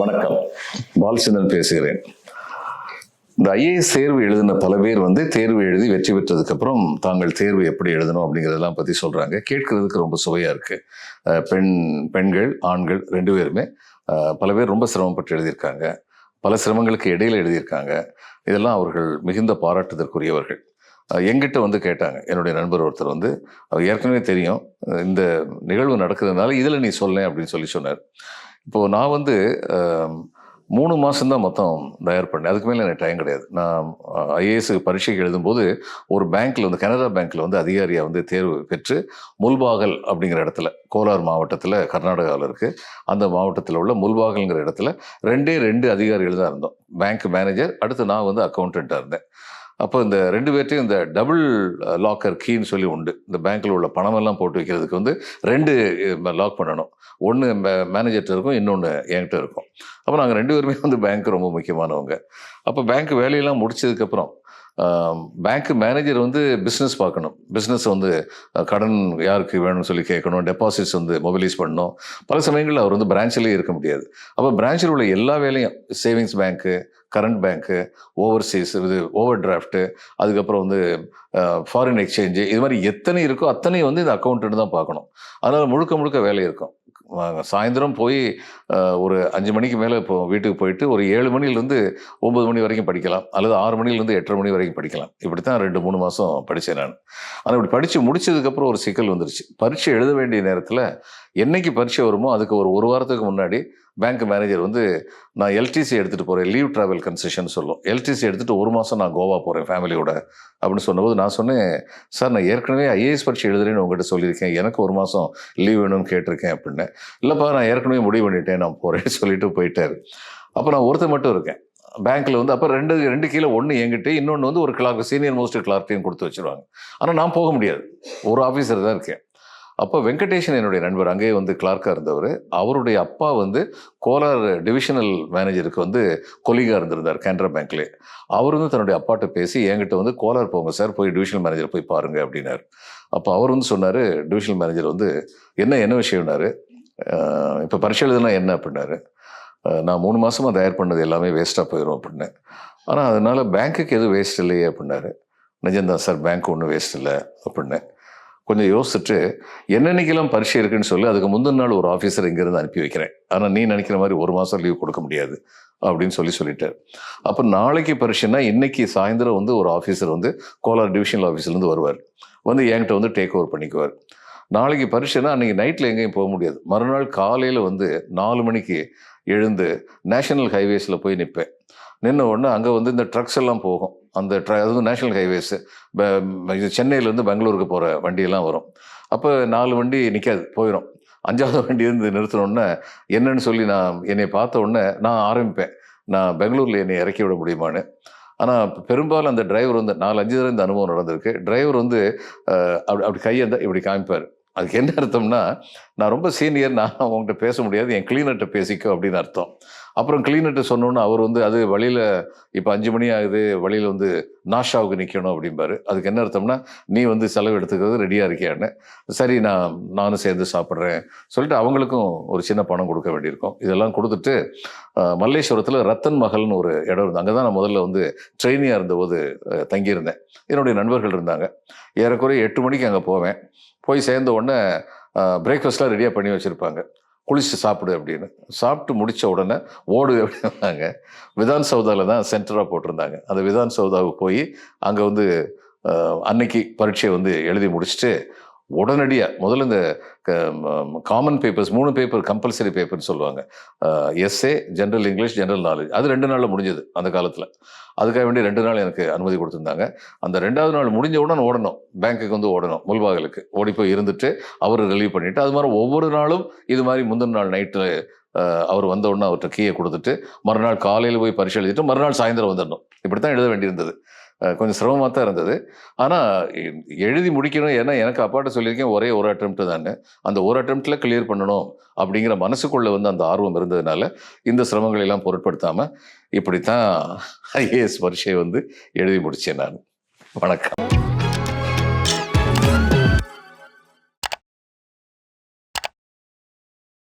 வணக்கம். பாலச்சந்திரன் பேசுகிறேன். இந்த ஐஏஎஸ் தேர்வு எழுதின பல பேர் வந்து தேர்வு எழுதி வெற்றி பெற்றதுக்கு அப்புறம் தாங்கள் தேர்வு எப்படி எழுதணும் அப்படிங்கிறதெல்லாம் பற்றி சொல்கிறாங்க கேட்கறதுக்கு ரொம்ப சுவையாக இருக்கு. பெண் பெண்கள் ஆண்கள் ரெண்டு பேருமே பல பேர் ரொம்ப சிரமப்பட்டு எழுதியிருக்காங்க. பல சிரமங்களுக்கு இடையில எழுதியிருக்காங்க. இதெல்லாம் அவர்கள் மிகுந்த பாராட்டுதற்குரியவர்கள். எங்கிட்ட வந்து கேட்டாங்க. என்னுடைய நண்பர் ஒருத்தர் வந்து அவர் ஏற்கனவே தெரியும் இந்த நிகழ்வு நடக்கிறதுனால இதில் நீ சொல்லேன் அப்படின்னு சொல்லி சொன்னார். இப்போது நான் வந்து மூணு மாதம்தான் மொத்தம் தயார் பண்ணேன். அதுக்கு மேலே எனக்கு டைம் கிடையாது. நான் ஐஏஎஸ் பரீட்சைக்கு எழுதும்போது ஒரு பேங்க்கில் வந்து கனரா பேங்க்கில் வந்து அதிகாரியாக வந்து தேர்வு பெற்று முல்பாகல் அப்படிங்கிற இடத்துல கோலார் மாவட்டத்தில் கர்நாடகாவில் இருக்குது அந்த மாவட்டத்தில் உள்ள முல்பாகல்ங்கிற இடத்துல ரெண்டே ரெண்டு அதிகாரிகள் தான் இருந்தோம். பேங்க் மேனேஜர் அடுத்து நான் வந்து அக்கௌண்டண்ட்டாக இருந்தேன். அப்போ இந்த ரெண்டு பேர்ட்டையும் இந்த டபுள் லாக்கர் கீன்னு சொல்லி உண்டு. இந்த பேங்க்கில் உள்ள பணமெல்லாம் போட்டு வைக்கிறதுக்கு வந்து ரெண்டு லாக் பண்ணணும். ஒன்று மேனேஜர்கிட்ட இருக்கும் இன்னொன்று என்கிட்ட இருக்கும். அப்போ நாங்கள் ரெண்டு பேருமே வந்து பேங்க் ரொம்ப முக்கியமானவங்க. அப்போ பேங்க் வேலையெல்லாம் முடிச்சதுக்கப்புறம் பேங்க் மேனேஜர் வந்து பிஸ்னஸ் பார்க்கணும். பிஸ்னஸ் வந்து கடன் யாருக்கு வேணும்னு சொல்லி கேட்கணும் டெபாசிட்ஸ் வந்து மொபிலைஸ் பண்ணணும். பல சமயங்களில் அவர் வந்து பிரான்ச்சிலே இருக்க முடியாது. அப்போ பிரான்ச்சில் உள்ள எல்லா வேலையும் savings bank current bank overseas இது ஓவர் டிராஃப்ட்டு அதுக்கப்புறம் வந்து ஃபாரின் எக்ஸ்சேஞ்சு இது மாதிரி எத்தனை இருக்கோ அத்தனையும் வந்து இந்த அக்கௌண்ட்டு தான் பார்க்கணும். அதனால் முழுக்க முழுக்க வேலை இருக்கும். சாயந்தரம் போய் ஒரு அஞ்சு மணிக்கு மேலே இப்போ வீட்டுக்கு போயிட்டு ஒரு ஏழு மணிலேருந்து ஒம்பது மணி வரைக்கும் படிக்கலாம். அல்லது ஆறு மணிலேருந்து எட்டரை மணி வரைக்கும் படிக்கலாம். இப்படி தான் ரெண்டு மூணு மாதம் படித்தேன் நான். ஆனால் இப்படி படித்து முடிச்சதுக்கப்புறம் ஒரு சிக்கல் வந்துருச்சு. பரீட்சை எழுத வேண்டிய நேரத்தில் என்னைக்கு பரீட்சை வருமோ அதுக்கு ஒரு ஒரு வாரத்துக்கு முன்னாடி பேங்க் மேனேஜர் வந்து நான் எல்டிசி எடுத்துகிட்டு போகிறேன் லீவ் ட்ராவல் கன்செஷன் சொல்லும். எல்டிசி எடுத்துகிட்டு ஒரு மாதம் நான் கோவா போகிறேன் ஃபேமிலியோட அப்படின்னு சொன்னபோது நான் சொன்னேன் சார் நான் ஏற்கனவே ஐஏஎஸ் பரீட்சை எழுதுறேன்னு உங்கள்கிட்ட சொல்லியிருக்கேன். எனக்கு ஒரு மாதம் லீவ் வேணும்னு கேட்டிருக்கேன் அப்படின்னு. இல்லைப்பா நான் ஏற்கனவே முடிவு பண்ணிட்டேன் நான் போகிறேன்னு சொல்லிட்டு போயிட்டார். அப்போ நான் ஒருத்தர் மட்டும் இருக்கேன். பேங்க்கில் வந்து அப்போ ரெண்டு ரெண்டு கீழே ஒன்று எங்கிட்ட இன்னொன்று வந்து ஒரு கிளார்க் சீனியர் மோஸ்ட் கிளார்க்கையும் கொடுத்து வச்சிருவாங்க. ஆனால் நான் போக முடியாது. ஒரு ஆஃபீஸர் தான் இருக்கேன். அப்போ வெங்கடேஷன் என்னுடைய நண்பர். அங்கேயே வந்து கிளார்க்காக இருந்தவர். அவருடைய அப்பா வந்து கோலார் டிவிஷனல் மேனேஜருக்கு வந்து கொலிகாக இருந்திருந்தார் கேனரா பேங்க்லேயே அவர் வந்து தன்னுடைய அப்பாட்ட பேசி என்கிட்ட வந்து கோலார் போங்க சார் போய் டிவிஷனல் மேனேஜர் போய் பாருங்க அப்படின்னாரு. அப்போ அவர் வந்து சொன்னார் டிவிஷனல் மேனேஜர் வந்து என்ன என்ன விஷயம்னாரு? இப்போ பரீட்சை எழுதுனா என்ன? அப்படின்னாரு. நான் மூணு மாதமாக தயார் பண்ணது எல்லாமே வேஸ்ட்டாக போயிடும் அப்படின்னேன் ஆனால் அதனால் பேங்க்குக்கு எதுவும் வேஸ்ட் இல்லையே அப்படின்னாரு. நிஜம்தான் சார் பேங்க் ஒன்றும் வேஸ்ட் இல்லை அப்படின்னேன் கொஞ்சம் யோசிச்சுட்டு என்னென்னைக்கெல்லாம் பரீட்சை இருக்குன்னு சொல்லி அதுக்கு முந்தின நாள் ஒரு ஆஃபீஸர் இங்கேருந்து அனுப்பி வைக்கிறேன். ஆனால் நீ நினைக்கிற மாதிரி ஒரு மாதம் லீவ் கொடுக்க முடியாது அப்படின்னு சொல்லி சொல்லிட்டார் அப்போ நாளைக்கு பரீட்சைன்னா இன்னைக்கு சாயந்தரம் வந்து ஒரு ஆஃபீஸர் வந்து கோலார் டிவிஷனல் ஆஃபீஸ்லேருந்து வருவார். வந்து என்கிட்ட வந்து டேக் ஓவர் பண்ணிக்குவார். நாளைக்கு பரீட்சைனா அன்றைக்கி நைட்டில் எங்கேயும் போக முடியாது. மறுநாள் காலையில் வந்து நாலு மணிக்கு எழுந்து நேஷனல் ஹைவேஸில் போய் நிற்பேன் நின்ன உடனே அங்கே வந்து இந்த ட்ரக்ஸ் எல்லாம் போகும். அந்த ட்ர அது வந்து நேஷனல் ஹைவேஸு இது சென்னையிலேருந்து பெங்களூருக்கு போகிற வண்டியெல்லாம் வரும். அப்போ நாலு வண்டி நிற்காது போயிடும் அஞ்சாவது வண்டி இருந்து நிறுத்தினோடனே என்னன்னு சொல்லி நான் என்னை பார்த்த உடனே நான் ஆரம்பிப்பேன். நான் பெங்களூரில் என்னை இறக்கி விட முடியுமான்னு. ஆனால் பெரும்பாலும் அந்த டிரைவர் வந்து நாலு அஞ்சு தடவை இந்த அனுபவம் நடந்திருக்கு. டிரைவர் வந்து அப்படி அப்படி கையை இருந்தால் இப்படி காமிப்பார். அதுக்கு என்ன அர்த்தம்னா நான் ரொம்ப சீனியர் நான் அவங்ககிட்ட பேச முடியாது. என் கிளீனர்கிட்ட பேசிக்கோ அப்படின்னு அர்த்தம். அப்புறம் கிளீனர்கிட்ட சொன்னோன்னே அவர் வந்து அது வழியில் இப்போ அஞ்சு மணி ஆகுது வழியில் வந்து நாஷாவுக்கு நிற்கணும் அப்படிம்பாரு. அதுக்கு என்ன அர்த்தம்னா நீ வந்து செலவு எடுத்துக்கிறது ரெடியாக இருக்கியான்னு. சரி நான் நானும் சேர்ந்து சாப்பிட்றேன். சொல்லிட்டு அவங்களுக்கும் ஒரு சின்ன பணம் கொடுக்க வேண்டியிருக்கும். இதெல்லாம் கொடுத்துட்டு மல்லேஸ்வரத்தில் ரத்தன் மகள்னு ஒரு இடம் இருந்தது அங்கே தான் நான் முதல்ல வந்து ட்ரெயினியாக இருந்தபோது தங்கியிருந்தேன். என்னுடைய நண்பர்கள் இருந்தாங்க. ஏறக்குறைய எட்டு மணிக்கு அங்கே போவேன். போய் சேர்ந்த உடனே பிரேக்ஃபாஸ்ட்லாம் ரெடியாக பண்ணி வச்சுருப்பாங்க. குளிச்சு சாப்பிடு அப்படின்னு. சாப்பிட்டு முடித்த உடனே ஓடு அப்படின்னாங்க. விதான் சௌதாவில் தான் சென்டராக போட்டிருந்தாங்க. அந்த விதான் சௌதாவுக்கு போய் அங்கே வந்து அன்னைக்கு பரீட்சையை வந்து எழுதி முடிச்சுட்டு உடனடியாக முதல்ல இந்த காமன் பேப்பர்ஸ் மூணு பேப்பர் கம்பல்சரி பேப்பர்னு சொல்லுவாங்க. S A general English general knowledge அது ரெண்டு நாளில் முடிஞ்சது அந்த காலத்தில். அதுக்காக வேண்டிய ரெண்டு நாள் எனக்கு அனுமதி கொடுத்துருந்தாங்க. அந்த ரெண்டாவது நாள் முடிஞ்ச உடனே ஓடணும். பேங்க்குக்கு வந்து ஓடணும் முல்பாகலுக்கு ஓடி போய் இருந்துட்டு அவர் ரிலீவ் பண்ணிவிட்டு அது மாதிரி ஒவ்வொரு நாளும் இது மாதிரி முந்தின நாள் நைட்டு அவர் வந்த உடனே அவர்கிட்ட கீயை கொடுத்துட்டு மறுநாள் காலையில் போய் பரிசு எழுதிட்டு மறுநாள் சாயந்தரம் வந்துடணும் இப்படி தான் எழுத வேண்டியிருந்தது. கொஞ்சம் சிரமமாக தான் இருந்தது. ஆனால் எழுதி முடிக்கணும் ஏன்னா எனக்கு அப்பாட்ட சொல்லியிருக்கேன் ஒரே ஒரு அட்டெம்ப்ட் தானே அந்த ஒரு அட்டம்ப்டில் கிளியர் பண்ணணும் அப்படிங்கிற மனசுக்குள்ளே வந்து அந்த ஆர்வம் இருந்ததுனால இந்த சிரமங்களெல்லாம் பொருட்படுத்தாமல் இப்படித்தான் ஐஏஎஸ் பரீட்சையை வந்து எழுதி முடித்தேன் நான். வணக்கம்.